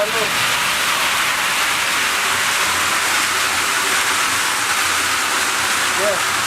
বলো Yeah.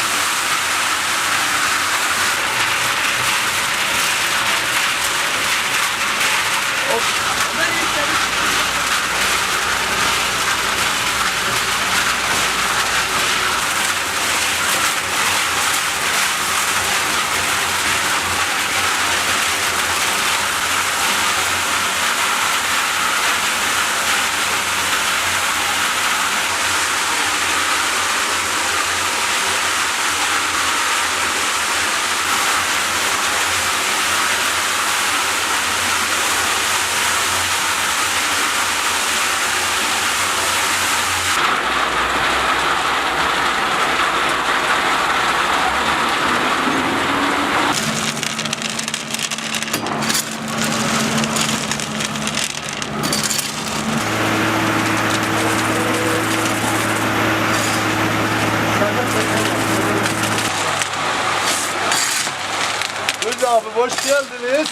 Abi hoş geldiniz.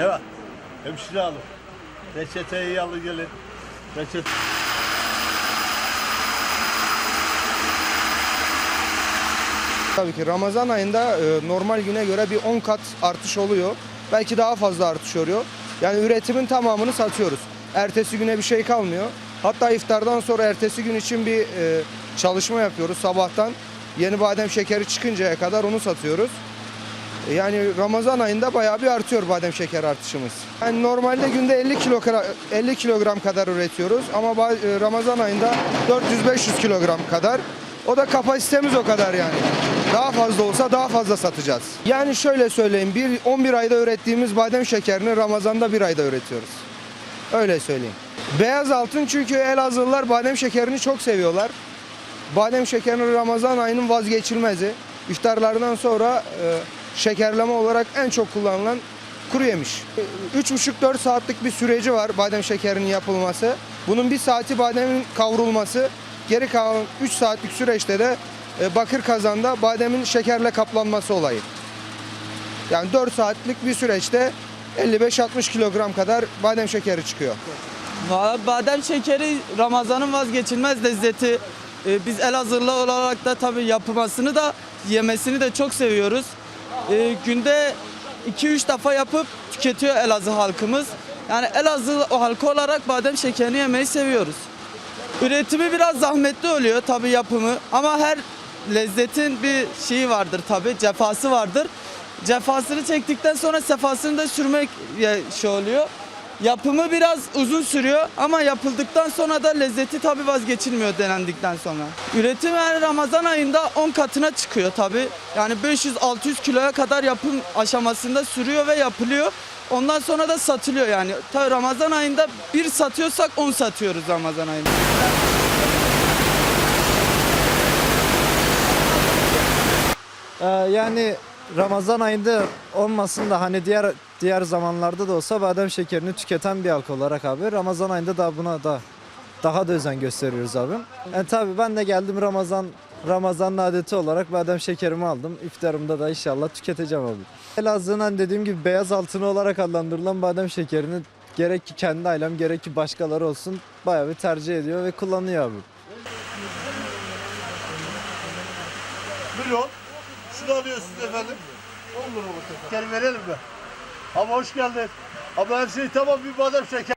Evet. Hemşire hanım. Reçeteyi alın gelin. Reçete. Tabii ki Ramazan ayında e, normal güne göre bir 10 kat artış oluyor. Belki daha fazla artış oluyor. Yani üretimin tamamını satıyoruz. Ertesi güne bir şey kalmıyor. Hatta iftardan sonra ertesi gün için bir e, çalışma yapıyoruz sabahtan. Yeni badem şekeri çıkıncaya kadar onu satıyoruz. Yani Ramazan ayında bayağı bir artıyor badem şeker artışımız. Yani normalde günde 50 kilogram 50 kilogram kadar üretiyoruz ama e, Ramazan ayında 400-500 kilogram kadar. O da kapasitemiz o kadar yani. Daha fazla olsa daha fazla satacağız. Yani şöyle söyleyeyim, bir 11 ayda ürettiğimiz badem şekerini Ramazan'da bir ayda üretiyoruz. Öyle söyleyeyim. Beyaz altın çünkü Elazığlılar badem şekerini çok seviyorlar. Badem şekerini Ramazan ayının vazgeçilmezi. İftarlardan sonra e, şekerleme olarak en çok kullanılan kuru yemiş. 3,5-4 saatlik bir süreci var badem şekerinin yapılması. Bunun bir saati bademin kavrulması. Geri kalan 3 saatlik süreçte de e, bakır kazanda bademin şekerle kaplanması olayı. Yani 4 saatlik bir süreçte 55-60 kilogram kadar badem şekeri çıkıyor. Badem şekeri Ramazan'ın vazgeçilmez lezzeti. Ee, Biz Elazığlı olarak da tabii yapılmasını da yemesini de çok seviyoruz. Ee, Günde 2-3 defa yapıp tüketiyor Elazığ halkımız. Yani Elazığ halkı olarak badem şekerini yemeyi seviyoruz. Üretimi biraz zahmetli oluyor tabii yapımı ama her lezzetin bir şeyi vardır tabii cefası vardır. Cefasını çektikten sonra sefasını da sürmek şey oluyor. Yapımı biraz uzun sürüyor ama yapıldıktan sonra da lezzeti tabii vazgeçilmiyor denendikten sonra. Üretim her Ramazan ayında 10 katına çıkıyor tabii. Yani 500-600 kiloya kadar yapım aşamasında sürüyor ve yapılıyor. Ondan sonra da satılıyor yani. Tabii Ramazan ayında bir satıyorsak 10 satıyoruz Ramazan ayında. Ee, yani Ramazan ayında olmasın da hani diğer diğer zamanlarda da olsa badem şekerini tüketen bir halk olarak abi Ramazan ayında da buna da daha da özen gösteriyoruz abi. Yani tabii ben de geldim Ramazan Ramazan'ın adeti olarak badem şekerimi aldım. İftarımda da inşallah tüketeceğim abi. Elazığ'ın hani dediğim gibi beyaz altını olarak adlandırılan badem şekerini gerek ki kendi ailem gerek ki başkaları olsun bayağı bir tercih ediyor ve kullanıyor abi. Buyurun. Şunu alıyorsunuz efendim. Olur olur. Şekeri verelim mi? Ama hoş geldin. Ama her şey tamam bir badem şeker.